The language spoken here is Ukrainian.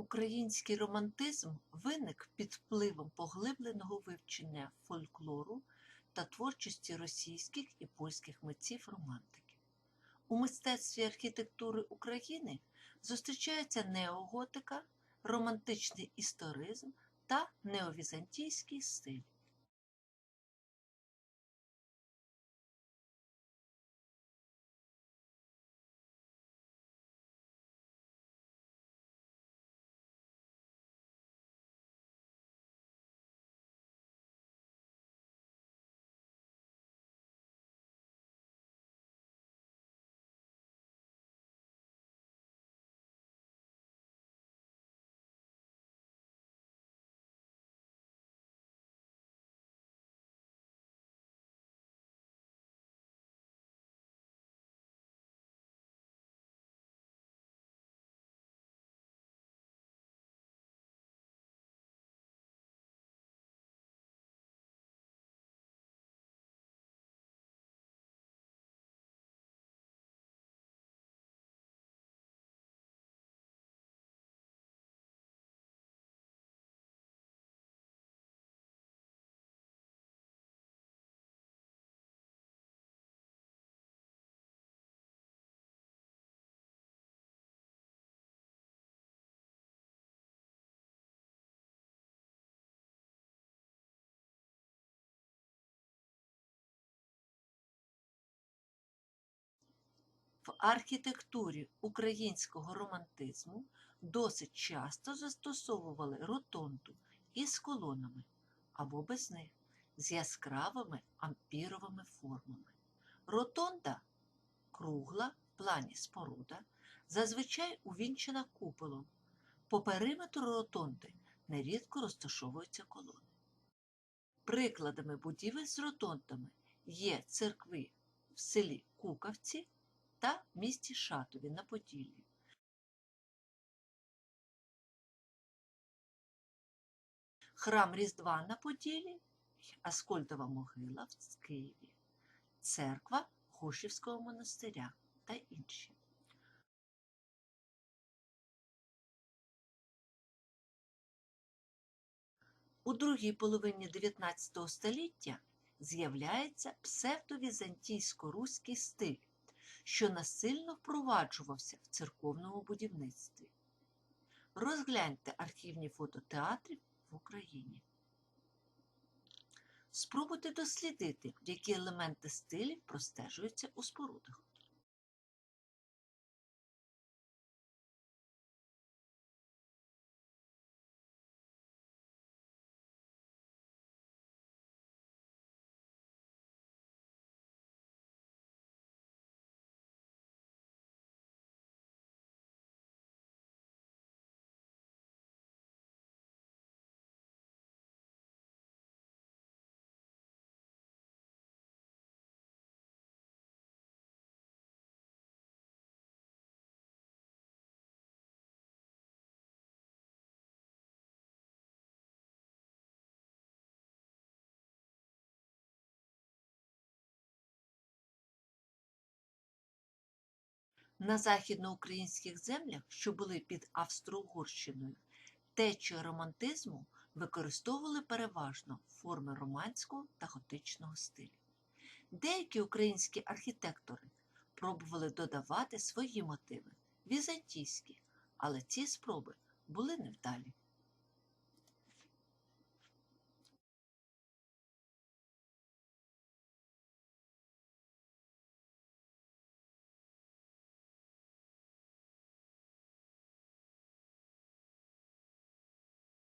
Український романтизм виник під впливом поглибленого вивчення фольклору та творчості російських і польських митців-романтиків. У мистецтві архітектури України зустрічаються неоготика, романтичний історизм та неовізантійський стиль. В архітектурі українського романтизму досить часто застосовували ротонду із колонами або без них, з яскравими ампіровими формами. Ротонда кругла в плані споруда, зазвичай увінчена куполом. По периметру ротонди нерідко розташовуються колони. Прикладами будівель з ротондами є церкви в селі Кукавці та місті Шатові на Поділлі. Храм Різдва на Поділлі, Аскольдова могила в Києві, церква Хушівського монастиря та інші. У другій половині 19 століття з'являється псевдовізантійсько-руський стиль, що насильно впроваджувався в церковному будівництві. Розгляньте архівні фото театрів в Україні. Спробуйте дослідити, які елементи стилів простежуються у спорудах. На західноукраїнських землях, що були під Австро-Угорщиною, течію романтизму використовували переважно форми романського та готичного стилю. Деякі українські архітектори пробували додавати свої мотиви візантійські, але ці спроби були невдалі.